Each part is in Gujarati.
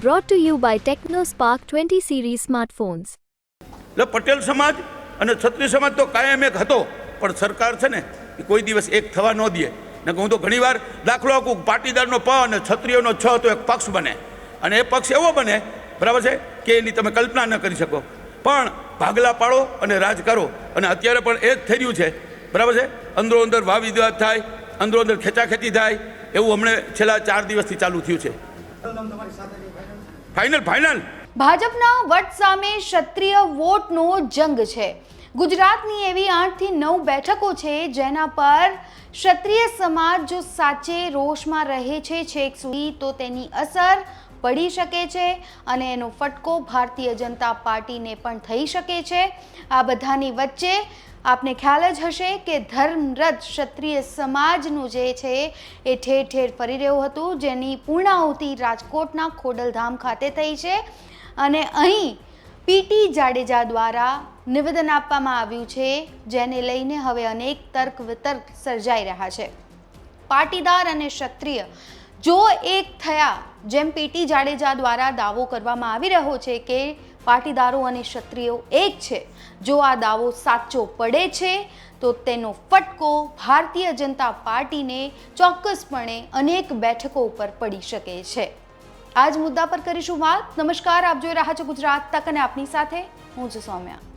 Brought to you by TechnoSpark 20 series smartphones. એટલે પટેલ સમાજ અને છત્રી સમાજ તો કાયમ એક હતો. પણ સરકાર છે ને એ કોઈ દિવસ એક થવા ન દે. ને હું તો ઘણીવાર દાખલો આપું પાટીદારનો પ અને છત્રીઓનો છ તો એક પક્ષ બને. અને એ પક્ષ એવો બને બરાબર છે કે એની તમે કલ્પના ન કરી શકો. પણ ભાગલા પાડો અને રાજ કરો. અને અત્યારે પણ એ જ થઈ રહ્યું છે બરાબર છે? અંદરો અંદર વાવ વિવાદ થાય અંદરો અંદર ખેંચાખેંચી થાય. એવું હમણે છેલ્લા ચાર દિવસથી ચાલુ થયું છે. ફાઇનલ ફાઇનલ ભાજપના વટ સામે ક્ષત્રિય વોટનો જંગ છે. ગુજરાતની એવી આઠથી નવ બેઠકો છે જેના પર ક્ષત્રિય સમાજ જો સાચે રોષમાં રહે છે છેક સુધી તો તેની અસર પડી શકે છે અને એનો ફટકો ભારતીય જનતા પાર્ટીને પણ થઈ શકે છે. આ બધાની વચ્ચે આપને ખ્યાલ જ હશે કે ધર્મરથ ક્ષત્રિય સમાજનું જે છે એ ઠેર ઠેર ફરી રહ્યું હતું, જેની પૂર્ણાહુતિ રાજકોટના ખોડલધામ ખાતે થઈ છે. અને અહીં પીટી જાડેજા દ્વારા નિવેદન આપવામાં આવ્યું છે, જેને લઈને હવે અનેક તર્ક વિતર્ક સર્જાઈ રહ્યા છે. પાટીદાર અને ક્ષત્રિય જો એક થયા, જેમ પીટી જાડેજા દ્વારા દાવો કરવામાં આવી રહ્યો છે કે પાટીદારો અને ક્ષત્રિયો એક છે. જો આ દાવો સાચો પડે છે, તો તેનો ફટકો ભારતીય જનતા પાર્ટીને ચોક્કસપણે અનેક બેઠકો ઉપર પડી શકે છે. આ જ મુદ્દા પર કરીશું વાત. નમસ્કાર, આપ જોઈ રહ્યા છો ગુજરાત તક અને આપની સાથે હું છું સૌમ્યા.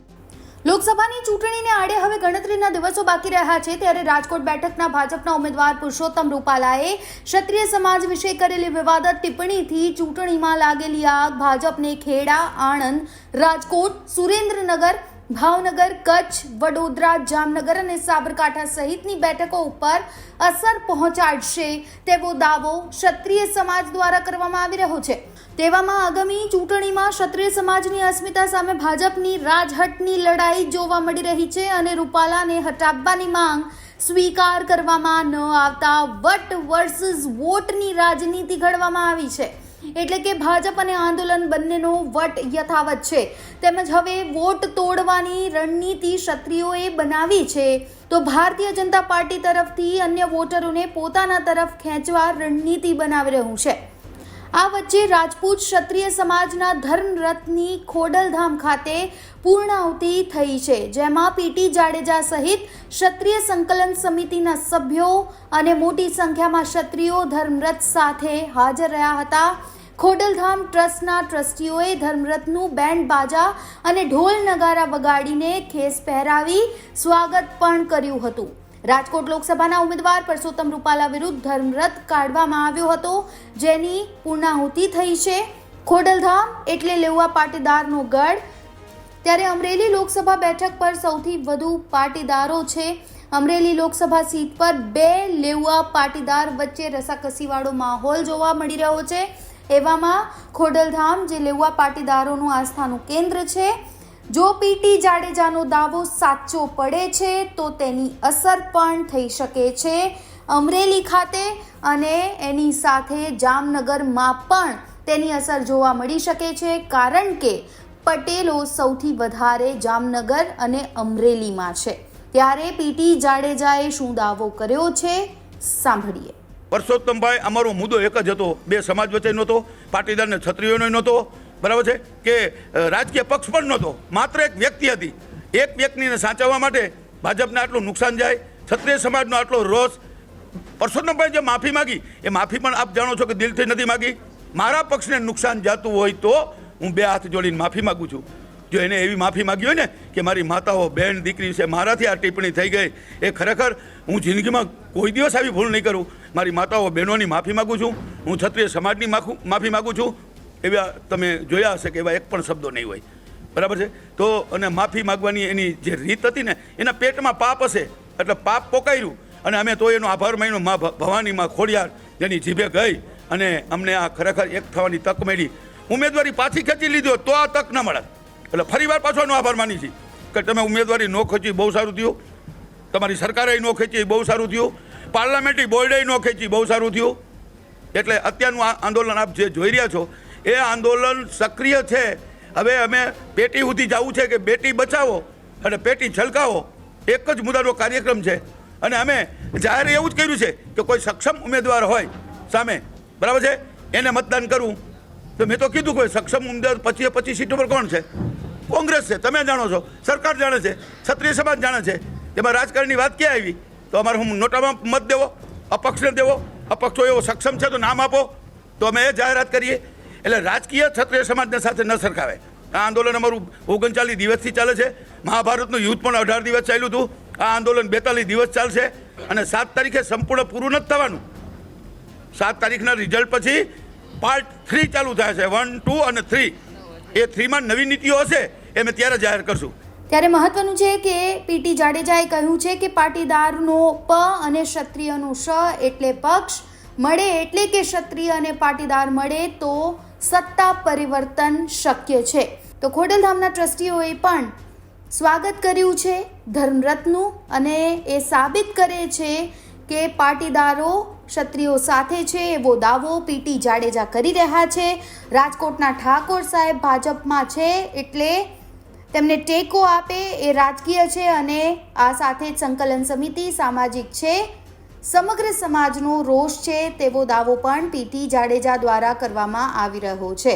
લોકસભાની ચૂંટણીને આડે હવે ગણતરીના દિવસો બાકી રહ્યા છે, ત્યારે રાજકોટ બેઠકના ભાજપના ઉમેદવાર પુરુષોત્તમ રૂપાલાએ ક્ષત્રિય સમાજ વિશે કરેલી વિવાદત ટિપ્પણીથી ચૂંટણીમાં લાગેલી આગ, ભાજપને ખેડા, આણંદ, રાજકોટ, સુરેન્દ્રનગર ભાવનગર, કચ્છ, વડોદરા, જામનગર અને સાબરકાંઠા સહિતની બેઠકો ઉપર અસર પહોંચાડશે તેવો દાવો ક્ષત્રિય સમાજ દ્વારા કરવામાં આવી રહ્યો છે. તેવામાં આગામી ચૂંટણીમાં ક્ષત્રિય સમાજની અસ્મિતા સામે ભાજપની રાજહટની લડાઈ જોવા મળી રહી છે અને રૂપાલાને હટાવવાની માંગ સ્વીકાર કરવામાં ન આવતા વટ વર્સિસ વોટની રાજનીતિ ઘડવામાં આવી છે. એટલે કે ભાજપ અને આંદોલન બંનેનો વટ યથાવત છે. તેમજ હવે વોટ તોડવાની રણનીતિ ક્ષત્રિયોએ બનાવી છે. તો ભારતીય જનતા પાર્ટી તરફથી અન્ય વોટરોને પોતાના તરફ ખેંચવા રણનીતિ બનાવી રહ્યું છે. આ વચ્ચે રાજપૂત ક્ષત્રિય સમાજના ધર્મરથની ખોડલધામ ખાતે પૂર્ણાહુતિ થઈ છે, જેમાં પીટી જાડેજા સહિત ક્ષત્રિય સંકલન સમિતિના સભ્યો અને મોટી સંખ્યામાં ક્ષત્રિયો ધર્મરથ સાથે હાજર રહ્યા હતા. ખોડલધામ ટ્રસ્ટના ટ્રસ્ટીઓએ ધર્મરથનું બેન્ડ બાજા અને ઢોલ નગારા વગાડીને ખેસ પહેરાવી સ્વાગત પણ કર્યું હતું. રાજકોટ લોકસભાના ઉમેદવાર પરસોત્તમ રૂપાલા વિરુદ્ધ ધર્મરથ કાઢવામાં આવ્યો હતો, જેની પૂર્ણાહુતિ થઈ છે. ખોડલધામ એટલે લેવા પાટીદારનો ગઢ. ત્યારે અમરેલી લોકસભા બેઠક પર સૌથી વધુ પાટીદારો છે. અમરેલી લોકસભા સીટ પર બે લેવા પાટીદાર વચ્ચે રસાકસીવાળો માહોલ જોવા મળી રહ્યો છે. એવામાં ખોડલધામ જે લેવા પાટીદારોનું આસ્થાનું કેન્દ્ર છે. જો પીટી જાડેજાનો દાવો સાચો પડે છે, તો તેની અસર પણ થઈ શકે છે. અમરેલી ખાતે અને એની સાથે જામનગરમાં પણ તેની અસર જોવા મળી શકે છે, કારણ કે પટેલો સૌથી વધારે જામનગર અને અમરેલીમાં છે. ત્યારે પીટી જાડેજાએ શું દાવો કર્યો છે, સાંભળીએ. પરસોત્તમભાઈ, અમારો મુદ્દો એક જ હતો. બે સમાજ વચ્ચે નહોતો પાટીદારને છત્રીઓનો નહોતો. બરાબર છે? કે રાજકીય પક્ષ પણ નહોતો. માત્ર એક વ્યક્તિ હતી. એક વ્યક્તિને સાચવવા માટે ભાજપને આટલું નુકસાન જાય, ક્ષત્રિય સમાજનો આટલો રોષ. પરસોત્તમભાઈ જે માફી માગી, એ માફી પણ આપ જાણો છો કે દિલથી નથી માગી. મારા પક્ષને નુકસાન જાતું હોય તો હું બે હાથ જોડીને માફી માગું છું. જો એને એવી માફી માગી હોય ને કે મારી માતાઓ, બહેન, દીકરી છે મારાથી આ ટિપ્પણી થઈ ગઈ, એ ખરેખર હું જિંદગીમાં કોઈ દિવસ આવી ભૂલ નહીં કરું. મારી માતાઓ, બહેનોની માફી માગું છું. હું ક્ષત્રિય સમાજની માફી માગું છું. એવા તમે જોયા હશે કે એવા એક પણ શબ્દો નહીં હોય. બરાબર છે? તો અને માફી માગવાની એની જે રીત હતી ને, એના પેટમાં પાપ હશે. એટલે પાપ પોકાયું અને અમે તો એનો આભાર માન્યો. મા ભવાનીમાં ખોડિયાર જેની જીભે ગઈ અને અમને આ ખરેખર એક થવાની તક મળી. ઉમેદવારી પાછી ખેંચી લીધો તો આ તક ન મળે. એટલે ફરી વાર પાછો એનો આભાર માની છે. કે તમે ઉમેદવારી ન ખેંચી બહુ સારું થયું. તમારી સરકારે ન ખેંચી બહુ સારું થયું. પાર્લામેન્ટરી બોર્ડે ન ખેંચી બહુ સારું થયું. એટલે અત્યારનું આ આંદોલન આપ જે જોઈ રહ્યા છો એ આંદોલન સક્રિય છે. હવે અમે પેટી સુધી જવું છે કે બેટી બચાવો અને પેટી છલકાવો. એક જ મુદ્દાનો કાર્યક્રમ છે. અને અમે જાહેર એવું જ કર્યું છે કે કોઈ સક્ષમ ઉમેદવાર હોય સામે. બરાબર છે? એને મતદાન કરવું. તો મેં તો કીધું કોઈ સક્ષમ ઉમેદવાર પચીસ પચીસ સીટો પર કોણ છે? કોંગ્રેસ છે. તમે જાણો છો. સરકાર જાણે છે. ક્ષત્રિય સમાજ જાણે છે. એમાં રાજકારણની વાત ક્યાં આવી? તો અમારે હું નોટામાં મત દેવો, અપક્ષને દેવો. અપક્ષો એવો સક્ષમ છે તો નામ આપો. તો અમે એ જાહેરાત કરીએ. એટલે રાજકીય ક્ષત્રિય સમાજને સાથે ન સરખાવે. આ આંદોલન અમારું ઓગણચાલીસ દિવસથી ચાલે છે. મહાભારતનું યુદ્ધ પણ અઢાર દિવસ ચાલ્યું હતું. આ આંદોલન બેતાલીસ દિવસ ચાલશે અને સાત તારીખે સંપૂર્ણ પૂરું નથી થવાનું. સાત તારીખના રિઝલ્ટ પછી પાર્ટ થ્રી ચાલુ થાય છે. વન ટુ અને થ્રી એ થ્રીમાં નવી નીતિઓ હશે એ અમે ત્યારે જાહેર કરશું. ત્યારે મહત્વનું છે કે પીટી જાડેજાએ કહ્યું છે કે પાટીદારનો પ અને ક્ષત્રિયનો શ એટલે પક્ષ. મળે એટલે કે ક્ષત્રિય અને પાટીદાર મળે તો સત્તા પરિવર્તન શક્ય છે. તો ખોડલધામના ટ્રસ્ટીઓએ પણ સ્વાગત કર્યું છે ધર્મરત્નનું અને એ સાબિત કરે છે કે પાટીદારો ક્ષત્રિયો સાથે છે, એવો દાવો પીટી જાડેજા કરી રહ્યા છે. રાજકોટના ઠાકોર સાહેબ ભાજપમાં છે એટલે તેમને ટેકો આપે એ રાજકીય છે અને આ સાથે જ સંકલન સમિતિ સામાજિક છે. સમગ્ર સમાજનો રોષ છે તેવો દાવો પણ પીટી જાડેજા દ્વારા કરવામાં આવી રહ્યો છે.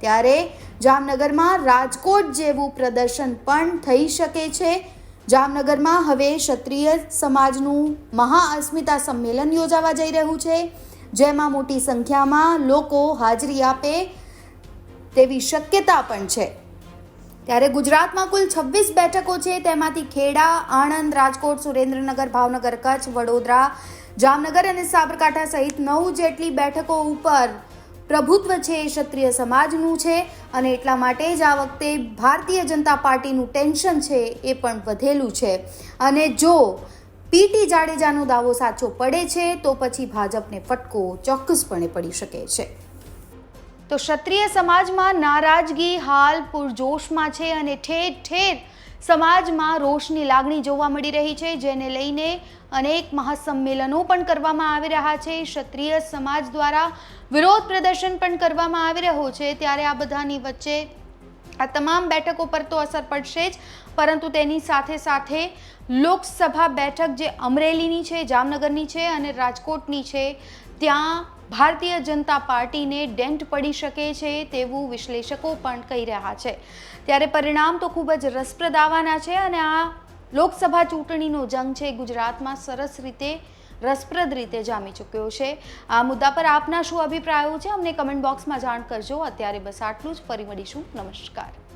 ત્યારે જામનગરમાં રાજકોટ જેવું પ્રદર્શન પણ થઈ શકે છે. જામનગરમાં હવે ક્ષત્રિય સમાજનું મહાઅસ્મિતા સંમેલન યોજાવા જઈ રહ્યું છે. જેમાં મોટી સંખ્યામાં લોકો હાજરી આપે તેવી શક્યતા પણ છે. ત્યારે ગુજરાતમાં કુલ છવ્વીસ બેઠકો છે, તેમાંથી ખેડા, આણંદ, રાજકોટ, સુરેન્દ્રનગર, ભાવનગર, કચ્છ, વડોદરા, જામનગર અને સાબરકાંઠા સહિત નવ જેટલી બેઠકો ઉપર પ્રભુત્વ છે એ ક્ષત્રિય સમાજનું છે અને એટલા માટે જ આ વખતે ભારતીય જનતા પાર્ટીનું ટેન્શન છે એ પણ વધેલું છે. અને જો પીટી જાડેજાનો દાવો સાચો પડે છે, તો પછી ભાજપને ફટકો ચોક્કસપણે પડી શકે છે. તો ક્ષત્રિય સમાજમાં નારાજગી હાલ પૂરજોશમાં છે અને ઠેર ઠેર સમાજમાં રોષની લાગણી જોવા મળી રહી છે, જેને લઈને અનેક મહાસંમેલનો પણ કરવામાં આવી રહ્યા છે. ક્ષત્રિય સમાજ દ્વારા વિરોધ પ્રદર્શન પણ કરવામાં આવી રહ્યો છે. ત્યારે આ બધાની વચ્ચે આ તમામ બેઠકો પર તો અસર પડશે જ, પરંતુ તેની સાથે સાથે લોકસભા બેઠક જે અમરેલીની છે, જામનગરની છે અને રાજકોટની છે, ત્યાં ભારતીય જનતા પાર્ટીને ડેન્ટ પડી શકે છે તેવું વિશ્લેષકો પણ કહી રહ્યા છે. ત્યારે પરિણામ તો ખૂબ જ રસપ્રદ આવવાના છે અને આ લોકસભા ચૂંટણીનો જંગ છે ગુજરાતમાં સરસ રીતે, રસપ્રદ રીતે જામી ચૂક્યો છે. આ મુદ્દા પર આપના શું અભિપ્રાયો છે? અમને કમેન્ટ બોક્સમાં જાણ કરજો. અત્યારે બસ આટલું જ. ફરી મળીશું. નમસ્કાર.